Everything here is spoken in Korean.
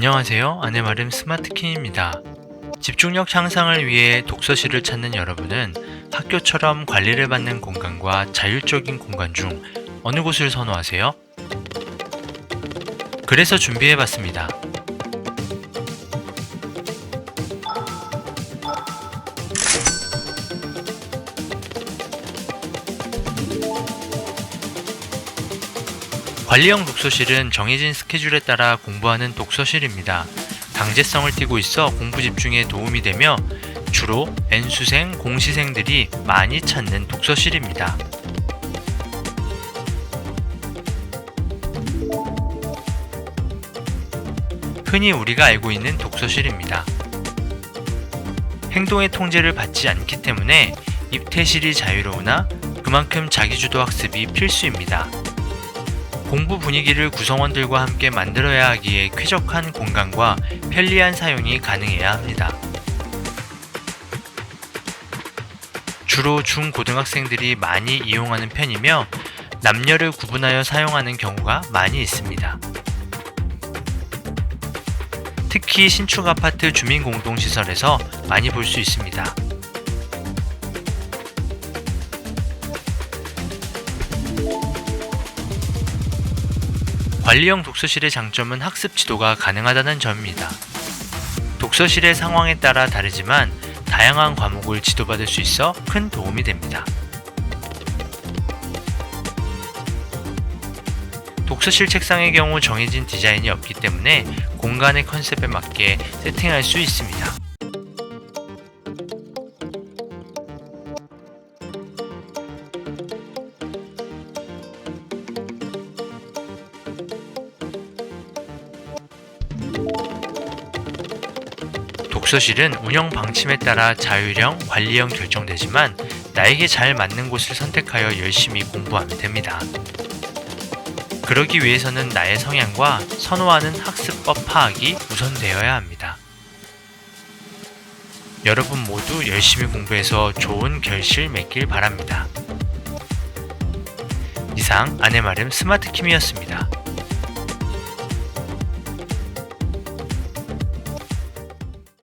안녕하세요. 아내마름 스마트킨입니다. 집중력 향상을 위해 독서실을 찾는 여러분은 학교처럼 관리를 받는 공간과 자율적인 공간 중 어느 곳을 선호하세요? 그래서 준비해봤습니다. 관리형 독서실은 정해진 스케줄에 따라 공부하는 독서실입니다. 강제성을 띠고 있어 공부 집중에 도움이 되며 주로 N수생, 공시생들이 많이 찾는 독서실입니다. 흔히 우리가 알고 있는 독서실입니다. 행동의 통제를 받지 않기 때문에 입퇴실이 자유로우나 그만큼 자기주도 학습이 필수입니다. 공부 분위기를 구성원들과 함께 만들어야 하기에 쾌적한 공간과 편리한 사용이 가능해야 합니다. 주로 중고등학생들이 많이 이용하는 편이며 남녀를 구분하여 사용하는 경우가 많이 있습니다. 특히 신축 아파트 주민공동시설에서 많이 볼 수 있습니다. 관리형 독서실의 장점은 학습 지도가 가능하다는 점입니다. 독서실의 상황에 따라 다르지만 다양한 과목을 지도받을 수 있어 큰 도움이 됩니다. 독서실 책상의 경우 정해진 디자인이 없기 때문에 공간의 컨셉에 맞게 세팅할 수 있습니다. 독서실은 운영 방침에 따라 자율형, 관리형 결정되지만 나에게 잘 맞는 곳을 선택하여 열심히 공부하면 됩니다. 그러기 위해서는 나의 성향과 선호하는 학습법 파악이 우선되어야 합니다. 여러분 모두 열심히 공부해서 좋은 결실 맺길 바랍니다. 이상 아내마름 스마트킴이었습니다.